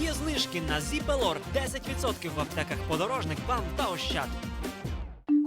Є знижки на Зіпелор 10% в аптеках подорожник, вам та ощад.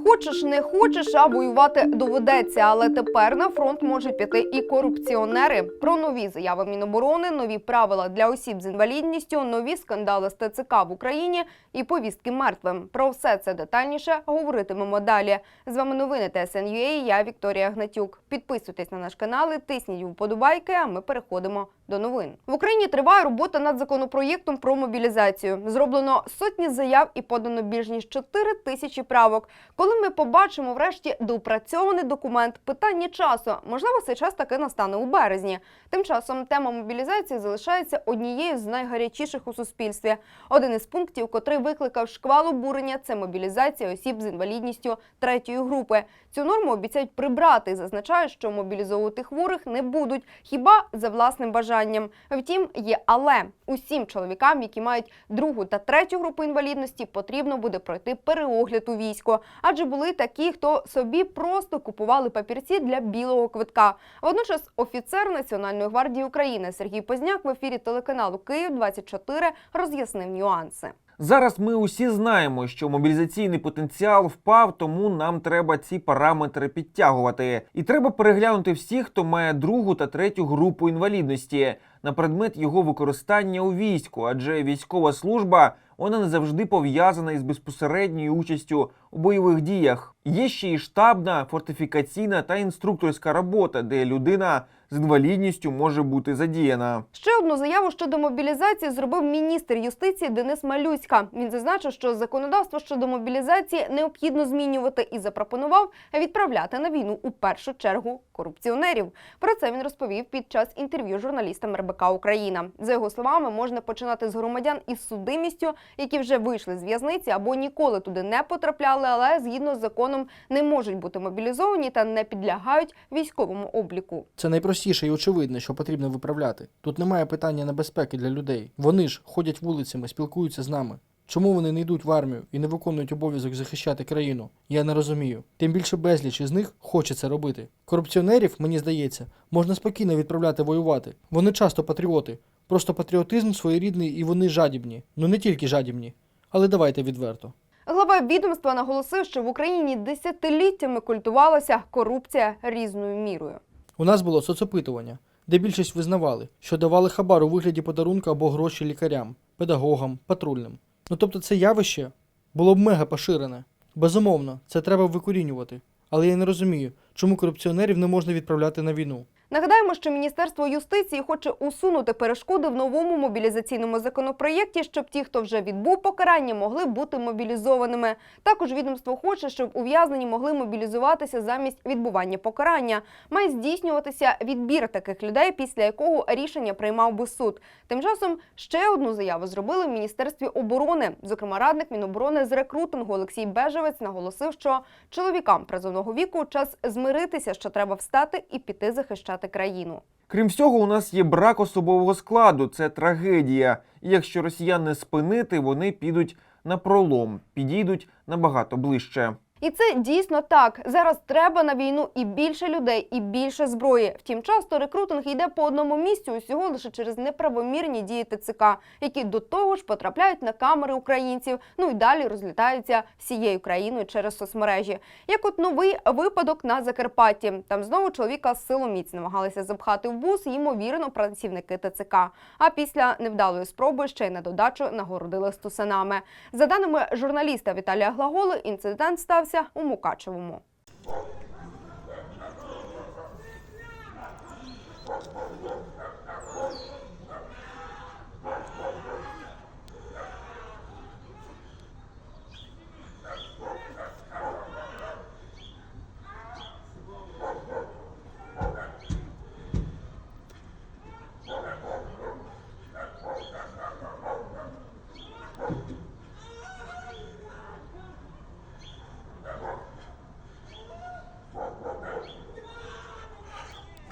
Хочеш, не хочеш, а воювати доведеться. Але тепер на фронт можуть піти і корупціонери. Про нові заяви Міноборони, нові правила для осіб з інвалідністю, нові скандали з ТЦК в Україні і повістки мертвим. Про все це детальніше говоритимемо далі. З вами новини ТСНЮА, Я Вікторія Гнатюк. Підписуйтесь на наш канал, і тисніть вподобайки. А ми переходимо до новин. В Україні триває робота над законопроєктом про мобілізацію. Зроблено сотні заяв і подано більш ніж 4 тисячі правок. Коли ми побачимо врешті доопрацьований документ, питання часу. Можливо, цей час таки настане у березні. Тим часом тема мобілізації залишається однією з найгарячіших у суспільстві. Один із пунктів, котрий викликав шквал обурення, це мобілізація осіб з інвалідністю третьої групи. Цю норму обіцяють прибрати і зазначають, що мобілізовувати хворих не будуть хіба за власним бажанням. Втім, є але усім чоловікам, які мають другу та третю групу інвалідності, потрібно буде пройти переогляд у військо. Адже були такі, хто собі просто купували папірці для білого квитка. Водночас офіцер Національної гвардії України Сергій Позняк в ефірі телеканалу Київ 24 роз'яснив нюанси. Зараз ми усі знаємо, що мобілізаційний потенціал впав, тому нам треба ці параметри підтягувати. І треба переглянути всіх, хто має другу та третю групу інвалідності на предмет його використання у війську, адже військова служба вона не завжди пов'язана із безпосередньою участю у бойових діях. Є ще і штабна, фортифікаційна та інструкторська робота, де людина з інвалідністю може бути задіяна. Ще одну заяву щодо мобілізації зробив міністр юстиції Денис Малюська. Він зазначив, що законодавство щодо мобілізації необхідно змінювати і запропонував відправляти на війну у першу чергу корупціонерів. Про це він розповів під час інтерв'ю журналістам РБК Україна. За його словами, можна починати з громадян із судимістю, які вже вийшли з в'язниці або ніколи туди не потрапляли, але згідно з законом не можуть бути мобілізовані та не підлягають військовому обліку. Це найпростіше і очевидне, що потрібно виправляти. Тут немає питання небезпеки для людей. Вони ж ходять вулицями, спілкуються з нами. Чому вони не йдуть в армію і не виконують обов'язок захищати країну? Я не розумію. Тим більше безліч із них хоче це робити. Корупціонерів, мені здається, можна спокійно відправляти воювати. Вони часто патріоти. Просто патріотизм своєрідний і вони жадібні. Ну не тільки жадібні. Але давайте відверто. Глава відомства наголосив, що в Україні десятиліттями культувалася корупція різною мірою. У нас було соцопитування, де більшість визнавали, що давали хабар у вигляді подарунка або гроші лікарям, педагогам, патрульним. Ну тобто це явище було б мега поширене. Безумовно, це треба викорінювати. Але я не розумію, чому корупціонерів не можна відправляти на війну. Нагадаємо, що Міністерство юстиції хоче усунути перешкоди в новому мобілізаційному законопроєкті, щоб ті, хто вже відбув покарання, могли бути мобілізованими. Також відомство хоче, щоб ув'язнені могли мобілізуватися замість відбування покарання. Має здійснюватися відбір таких людей, після якого рішення приймав би суд. Тим часом ще одну заяву зробили в міністерстві оборони. Зокрема, радник Міноборони з рекрутингу Олексій Бежевець наголосив, що чоловікам призовного віку час змиритися, що треба встати і піти захищати країну. Крім всього, у нас є брак особового складу. Це трагедія. І якщо росіян не спинити, вони підуть на пролом, підійдуть набагато ближче. І це дійсно так. Зараз треба на війну і більше людей, і більше зброї. Втім, часто рекрутинг йде по одному місцю усього лише через неправомірні дії ТЦК, які до того ж потрапляють на камери українців. Ну і далі розлітаються всією країною через соцмережі. Як от новий випадок на Закарпатті. Там знову чоловіка силоміць намагалися запхати в бус, ймовірно, працівники ТЦК. А після невдалої спроби ще й на додачу нагородили стусанами. За даними журналіста Віталія Глаголи, інцидент стався у Мукачевому.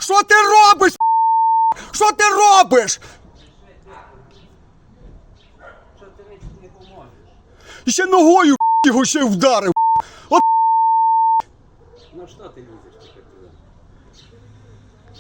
Що ти робиш? Що ти робиш? Ще ногою його ще вдарив. Ну що ти туда?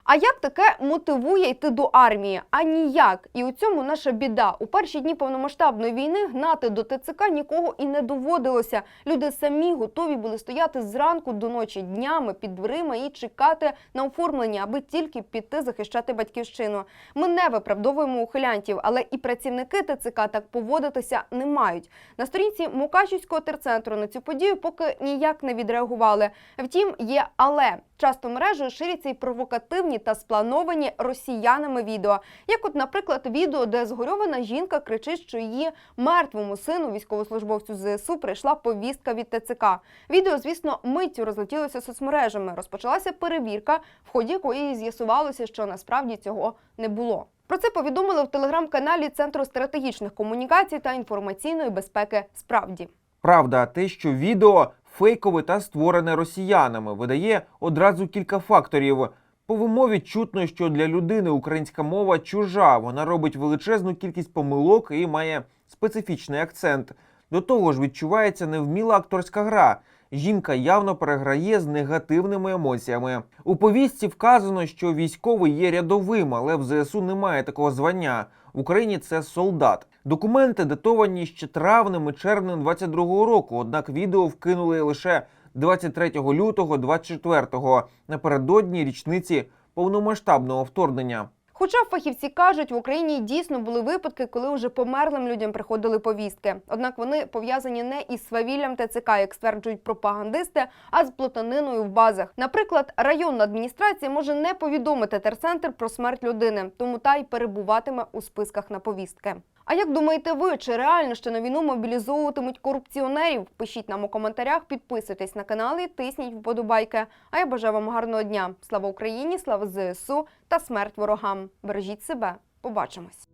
А як таке мотивує йти до армії? А ніяк. І у цьому наша біда. У перші дні повномасштабної війни гнати до ТЦК нікого і не доводилося. Люди самі готові були стояти зранку до ночі днями під дверима і чекати на оформлення, аби тільки піти захищати батьківщину. Ми не виправдовуємо ухилянтів, але і працівники ТЦК так поводитися не мають. На сторінці Мукачівського терцентру на цю подію поки ніяк не відреагували. Втім, є але часто мережею ширяться й провокативні та сплановані росіянами відео. Як, от, наприклад, відео, де згорьована жінка кричить, що її мертвому сину, військовослужбовцю ЗСУ, прийшла повістка від ТЦК. Відео, звісно, миттю розлетілося соцмережами. Розпочалася перевірка, в ході якої з'ясувалося, що насправді цього не було. Про це повідомили в телеграм-каналі Центру стратегічних комунікацій та інформаційної безпеки. Справді. Правда, те, що відео фейкове та створене росіянами, видає одразу кілька факторів. По вимові чутно, що для людини українська мова чужа. Вона робить величезну кількість помилок і має специфічний акцент. До того ж, відчувається невміла акторська гра. Жінка явно переграє з негативними емоціями. У повістці вказано, що військовий є рядовим, але в ЗСУ немає такого звання. В Україні це солдат. Документи датовані ще травнем і червнем 22-го року. Однак відео вкинули лише 23 лютого 24-го, напередодні річниці повномасштабного вторгнення. Хоча фахівці кажуть, в Україні дійсно були випадки, коли уже померлим людям приходили повістки. Однак вони пов'язані не із свавіллям ТЦК, як стверджують пропагандисти, а з плутаниною в базах. Наприклад, районна адміністрація може не повідомити терцентр про смерть людини, тому та й перебуватиме у списках на повістки. А як думаєте ви, чи реально що на війну мобілізовуватимуть корупціонерів? Пишіть нам у коментарях, підписуйтесь на канал і тисніть вподобайки. А я бажаю вам гарного дня. Слава Україні, слава ЗСУ та смерть ворогам. Бережіть себе. Побачимось.